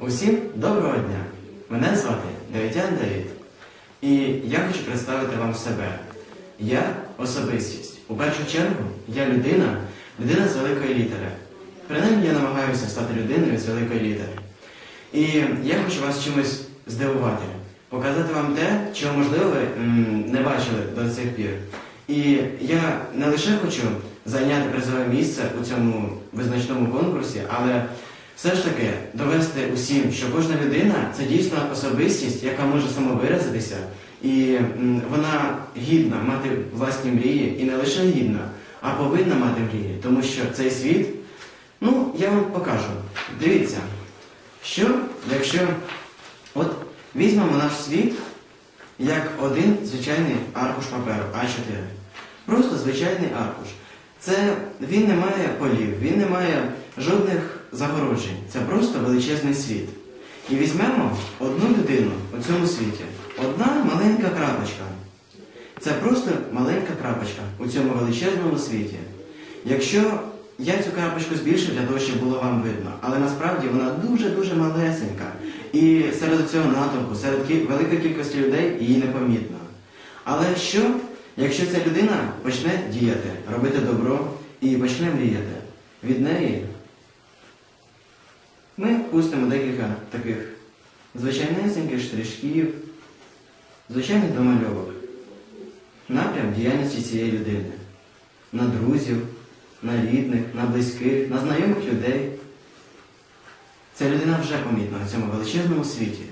Усім доброго дня! Мене звати Давидян Давид. І я хочу представити вам себе. Я особистість. У першу чергу я людина, людина з великої літери. Принаймні я намагаюся стати людиною з великої літери. І я хочу вас чимось здивувати, показати вам те, чого, можливо, ви не бачили до цих пір. І я не лише хочу зайняти призове місце у цьому визначному конкурсі, але все ж таки довести усім, що кожна людина це дійсно особистість, яка може самовиразитися, і вона гідна мати власні мрії, і не лише гідна, а повинна мати мрії, тому що цей світ, ну я вам покажу. Дивіться, що якщо от візьмемо наш світ як один звичайний аркуш паперу А4. Просто звичайний аркуш. Це він не має полів, він не має жодних загороджень. Це просто величезний світ. І візьмемо одну людину у цьому світі. Одна маленька крапочка. Це просто маленька крапочка у цьому величезному світі. Якщо я цю крапочку збільшив для того, щоб було вам видно, але насправді вона дуже-дуже малесенька. І серед цього натовпу, серед великої кількості людей її непомітно. Але що, якщо ця людина почне діяти, робити добро і почне мріяти? Від неї ми пустимо декілька таких звичайнесеньких штришків, звичайних домальовок, напрям діяльності цієї людини, на друзів, на рідних, на близьких, на знайомих людей. Ця людина вже помітна у цьому величезному світі.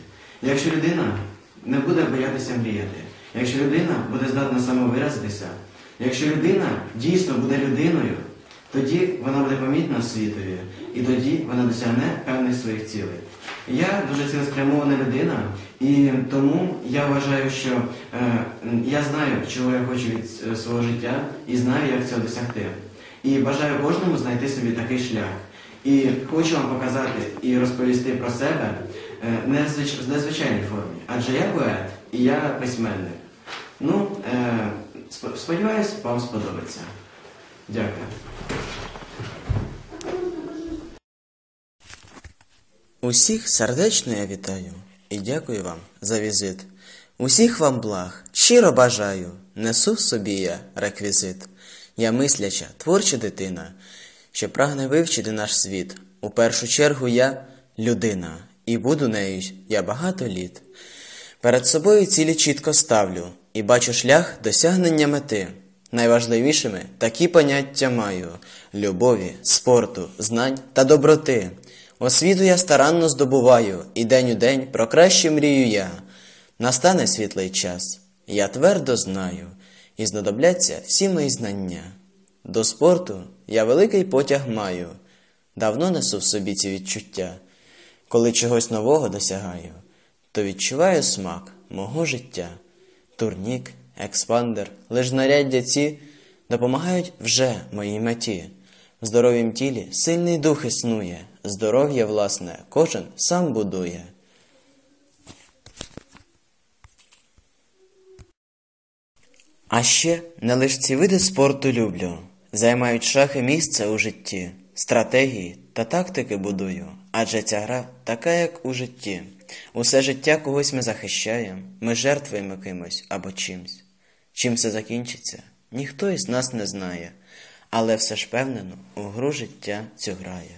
Якщо людина не буде боятися мріяти, якщо людина буде здатна самовиразитися, якщо людина дійсно буде людиною, тоді вона буде помітна світові, і тоді вона досягне певних своїх цілей. Я дуже цілеспрямована людина, і тому я вважаю, що е, я знаю, чого я хочу від е, свого життя, і знаю, як цього досягти. І бажаю кожному знайти собі такий шлях. І хочу вам показати і розповісти про себе е, в звич- в незвичайній формі. Адже я поет і я письменник. Ну, е, сподіваюсь, вам сподобається. Дякую. Усіх сердечно я вітаю і дякую вам за візит. Усіх вам благ, щиро бажаю, несу в собі я реквізит. Я мисляча, творча дитина, що прагне вивчити наш світ. У першу чергу я людина, і буду нею я багато літ. Перед собою цілі чітко ставлю і бачу шлях досягнення мети. Найважливішими такі поняття маю любові, спорту, знань та доброти. Освіту я старанно здобуваю, і день у день про краще мрію я. Настане світлий час, я твердо знаю, і знадобляться всі мої знання. До спорту я великий потяг маю, давно несу в собі ці відчуття. Коли чогось нового досягаю, то відчуваю смак мого життя. Турнік, експандер, лиш знаряддя ці допомагають вже моїй меті. В здоровім тілі сильний дух існує, здоров'я, власне, кожен сам будує. А ще не лиш ці види спорту люблю, займають шахи місце у житті, стратегії та тактики будую, адже ця гра така, як у житті. Усе життя когось ми захищаємо, ми жертвуємо кимось або чимсь. Чим все закінчиться, ніхто із нас не знає, але все ж певнено у гру життя цю грає.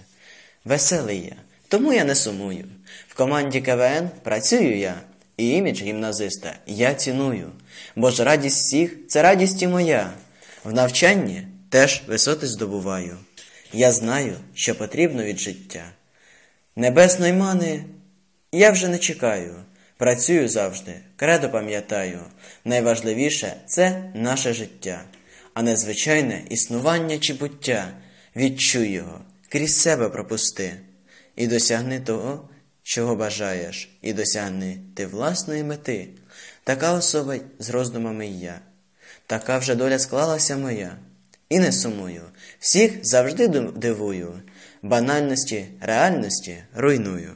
Веселий я, тому я не сумую. В команді КВН працюю я, і імідж гімназиста я ціную, бо ж радість всіх це радість і моя. В навчанні теж висоти здобуваю. Я знаю, що потрібно від життя. Небесної мани я вже не чекаю. Працюю завжди, кредо пам'ятаю. Найважливіше це наше життя, а не звичайне існування чи буття. Відчуй його, крізь себе пропусти. І досягни того, чого бажаєш, і досягни ти власної мети. Така особа з роздумами я. Така вже доля склалася моя. І не сумую, всіх завжди дивую, банальності, реальності руйную.